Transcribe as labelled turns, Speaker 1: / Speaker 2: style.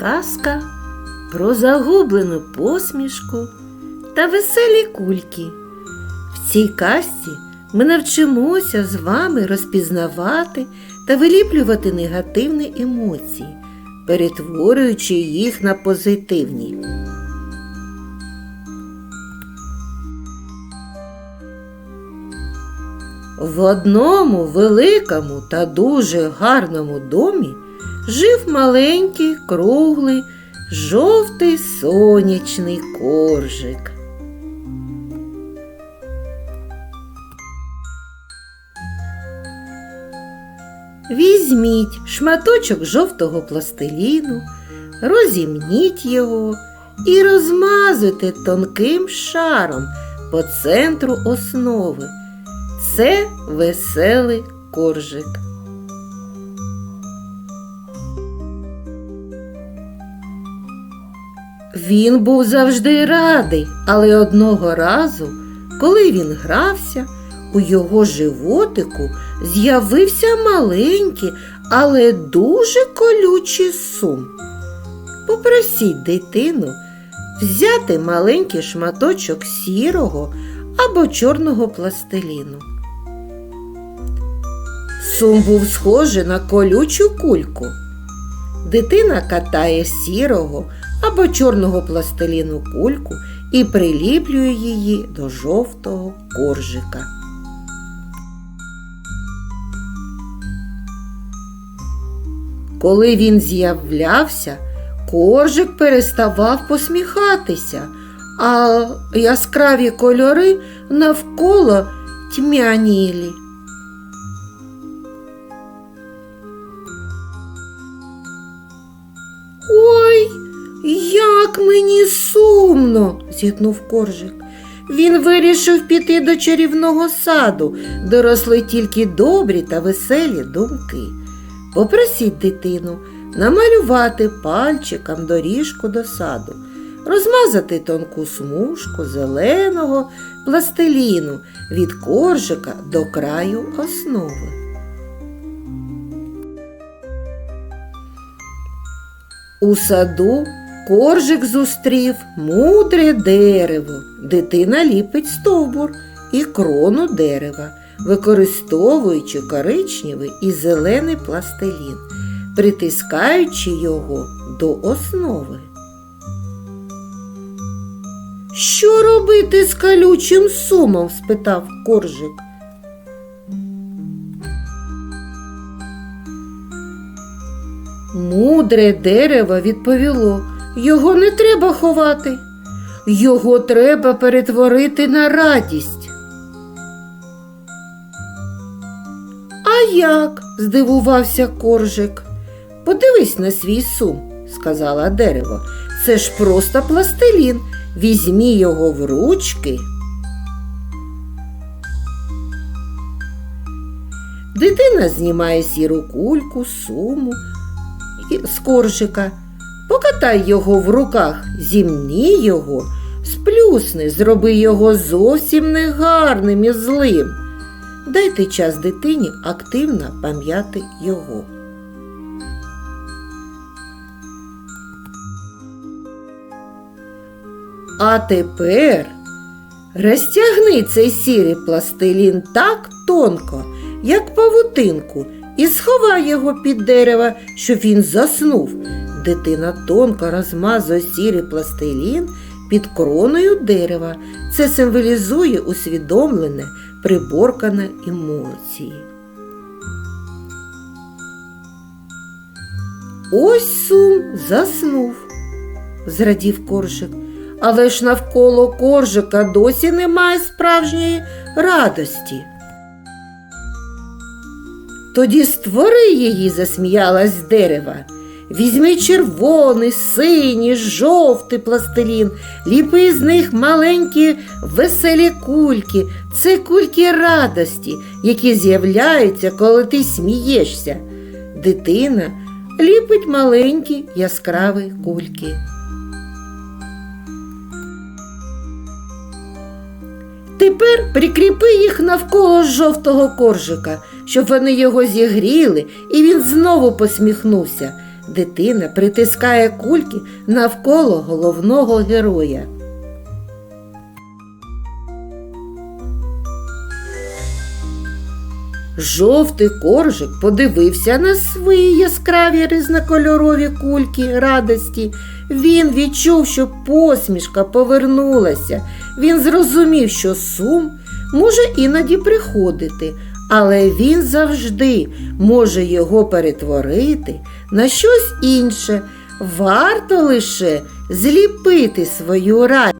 Speaker 1: Казка про загублену посмішку та веселі кульки. В цій казці ми навчимося з вами розпізнавати та виліплювати негативні емоції, перетворюючи їх на позитивні. В одному великому та дуже гарному домі жив маленький, круглий, жовтий сонячний коржик. Візьміть шматочок жовтого пластиліну, розімніть його і розмазуйте тонким шаром по центру основи. Це веселий коржик. Він був завжди радий, але одного разу, коли він грався, у його животику з'явився маленький, але дуже колючий сум. Попросіть дитину взяти маленький шматочок сірого або чорного пластиліну. Сум був схожий на колючу кульку. Дитина катає сірого або чорного пластиліну кульку і приліплює її до жовтого коржика. Коли він з'являвся, коржик переставав посміхатися, а яскраві кольори навколо тьмянілі. Як мені сумно, зітнув коржик. Він вирішив піти до чарівного саду, де росли тільки добрі та веселі думки. Попросіть дитину намалювати пальчиком доріжку до саду, розмазати тонку смужку зеленого пластиліну від коржика до краю основи. У саду коржик зустрів мудре дерево. Дитина ліпить стовбур і крону дерева, використовуючи коричневий і зелений пластилін, притискаючи його до основи. Що робити з колючим сумом? спитав коржик. Мудре дерево відповіло, його не треба ховати, його треба перетворити на радість. А як? здивувався коржик. Подивись на свій сум, сказала дерево. Це ж просто пластилін. Візьмі його в ручки. Дитина знімає сіру кульку, суму з коржика. Покатай його в руках, зімні його, сплюсни, зроби його зовсім негарним і злим. Дайте час дитині активно пам'яти його. А тепер розтягни цей сірий пластилін так тонко, як павутинку, і сховай його під дерево, щоб він заснув. Дитина тонко розмазує сірий пластилін під кроною дерева. Це символізує усвідомлене, приборкане емоції. Ось сум заснув, зрадів коржик, але ж навколо коржика досі немає справжньої радості. Тоді створи її, засміялась дерева. Візьми червоний, синій, жовтий пластилін, ліпи з них маленькі веселі кульки. Це кульки радості, які з'являються, коли ти смієшся. Дитина ліпить маленькі яскраві кульки. Тепер прикріпи їх навколо жовтого коржика, щоб вони його зігріли, і він знову посміхнувся. Дитина притискає кульки навколо головного героя. Жовтий коржик подивився на свої яскраві різнокольорові кульки радості. Він відчув, що посмішка повернулася. Він зрозумів, що сум може іноді приходити, але він завжди може його перетворити на щось інше. Варто лише зліпити свою радість.